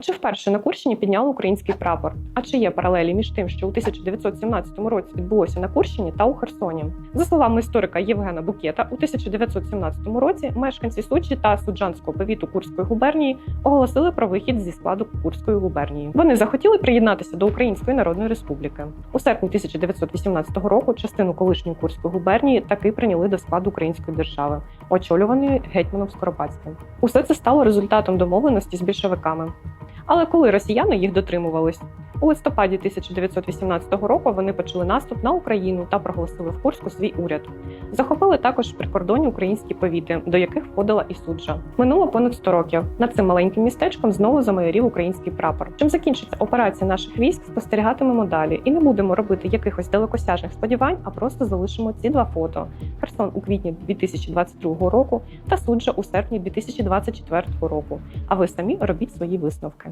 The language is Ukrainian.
Чи вперше на Курщині підняли український прапор? А чи є паралелі між тим, що у 1917 році відбулося на Курщині та у Херсоні? За словами історика Євгена Букета, у 1917 році мешканці Сучі та Суджанського повіту Курської губернії оголосили про вихід зі складу Курської губернії. Вони захотіли приєднатися до Української Народної Республіки. У серпні 1918 року частину колишньої Курської губернії таки прийняли до складу Української держави, очолюваної гетьманом Скоропадським. Усе це стало результатом домовленості з більшовиками. Але коли росіяни їх дотримувались, у листопаді 1918 року вони почали наступ на Україну та проголосили в Курську свій уряд. Захопили також прикордонні українські повіти, до яких входила і суджа. Минуло понад 100 років. Над цим маленьким містечком знову замайорів український прапор. Чим закінчиться операція наших військ, спостерігатимемо далі і не будемо робити якихось далекосяжних сподівань, а просто залишимо ці два фото: Херсон у квітні 2022 року та суджа у серпні 2024 року. А ви самі робіть свої висновки.